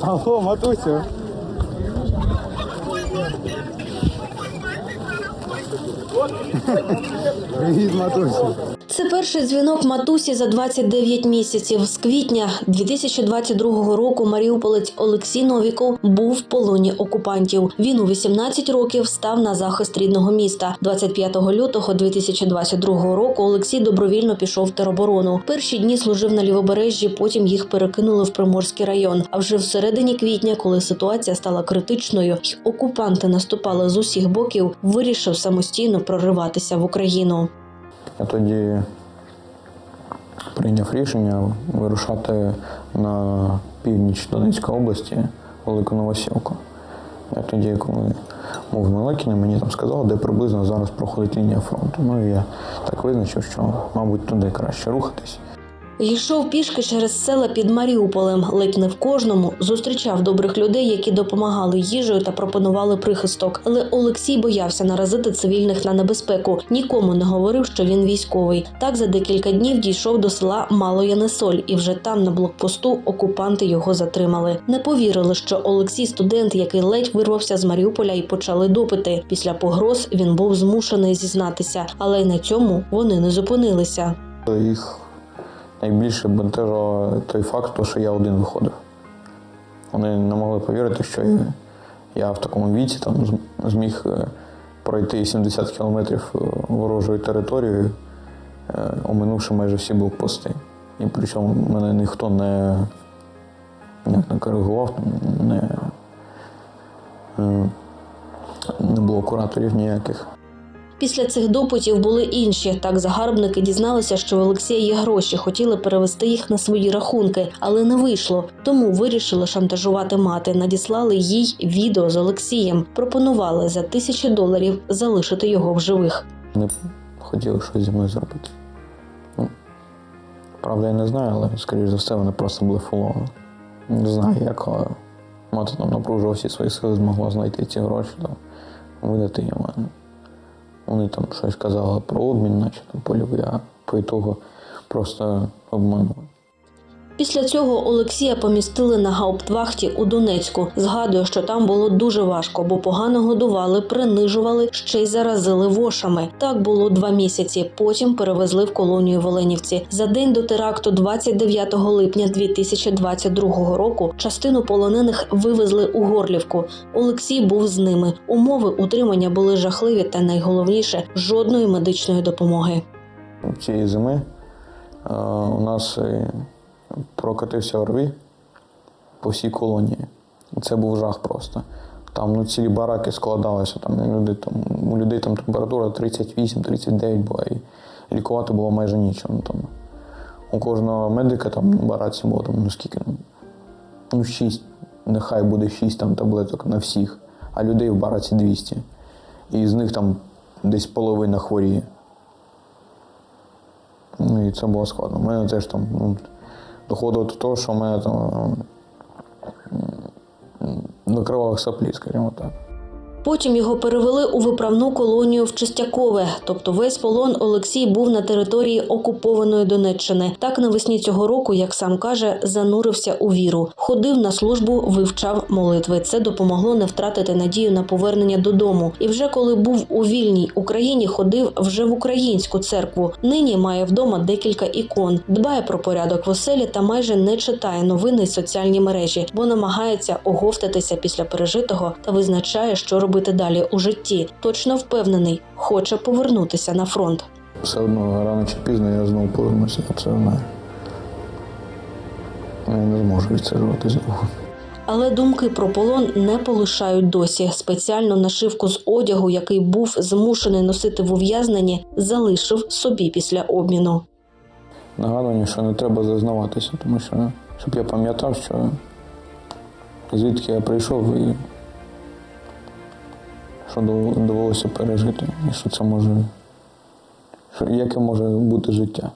Алло, матусю. Привіт, матусю. Це перший дзвінок матусі за 29 місяців. З квітня 2022 року маріуполець Олексій Новіков був в полоні окупантів. Він у 18 років став на захист рідного міста. 25 лютого 2022 року Олексій добровільно пішов в тероборону. Перші дні служив на лівобережжі, потім їх перекинули в Приморський район. А вже в середині квітня, коли ситуація стала критичною, окупанти наступали з усіх боків, вирішив самостійно прориватися в Україну. Я тоді прийняв рішення вирушати на північ Донецької області, Велику Новосілку. Я тоді, коли був в Милекіні, мені там сказали, де приблизно зараз проходить лінія фронту. Ну і я так визначив, що, мабуть, туди краще рухатись. Йшов пішки через села під Маріуполем, ледь не в кожному зустрічав добрих людей, які допомагали їжею та пропонували прихисток. Але Олексій боявся наразити цивільних на небезпеку. Нікому не говорив, що він військовий. Так за декілька днів дійшов до села Малоянесоль, і вже там на блокпосту окупанти його затримали. Не повірили, що Олексій студент, який ледь вирвався з Маріуполя, і почали допити. Після погроз він був змушений зізнатися, але й на цьому вони не зупинилися. Їх найбільше бентежило той факт, що я один виходив. Вони не могли повірити, що я, в такому віці там зміг е, пройти 70 кілометрів е, ворожою територією, е, оминувши майже всі блокпости. І причому мене ніхто не, як не коригував, не, не було кураторів ніяких. Після цих допитів були інші. Так загарбники дізналися, що у Олексія є гроші, хотіли перевести їх на свої рахунки, але не вийшло. Тому вирішили шантажувати мати. Надіслали їй відео з Олексієм. Пропонували за тисячі доларів залишити його в живих. Вони хотіли щось зі мною зробити. Ну, правда, я не знаю, але, скоріш за все, вони просто блефували. Не знаю, як але мати там напружував всі свої сили, змогла знайти ці гроші, там, видати їм. Вони там щось казали про обмін, наче там польовий, а по ітогу просто обманули. Після цього Олексія помістили на гауптвахті у Донецьку. Згадує, що там було дуже важко, бо погано годували, принижували, ще й заразили вошами. Так було два місяці. Потім перевезли в колонію в Оленівці. За день до теракту, 29 липня 2022 року, частину полонених вивезли у Горлівку. Олексій був з ними. Умови утримання були жахливі, та найголовніше жодної медичної допомоги. Цієї зими е, у нас е, прокатився ОРВІ по всій колонії. Це був жах просто. Там ну, цілі бараки складалися, там, люди, там, у людей там температура 38-39 була, і лікувати було майже нічого. Ну, там, у кожного медика там в бараці було там, ну скільки, ну, ну 6, нехай буде 6 там, таблеток на всіх, а людей в бараці 200. І з них там десь половина хворіє. Ну і це було складно. У мене теж там ну, доходило до того, що в мене там кривавих соплі, скажімо так. Потім його перевели у виправну колонію в Чистякове. Тобто весь полон Олексій був на території окупованої Донеччини. Так навесні цього року, як сам каже, занурився у віру. Ходив на службу, вивчав молитви. Це допомогло не втратити надію на повернення додому. І вже коли був у вільній Україні, ходив вже в українську церкву. Нині має вдома декілька ікон, дбає про порядок в оселі та майже не читає новини соціальні мережі, бо намагається оговтатися після пережитого та визначає, що робити далі у житті. Точно впевнений, хоче повернутися на фронт. Все одно рано чи пізно я знову повернуся, я це знаю. Я не зможу відсиджувати знову. Але думки про полон не полишають досі. Спеціальну нашивку з одягу, який був змушений носити в ув'язненні, залишив собі після обміну. Нагадування, що не треба зазнаватися, тому що щоб я пам'ятав, що звідки я прийшов і що довелося пережити, і що це може, що, яке може бути життя.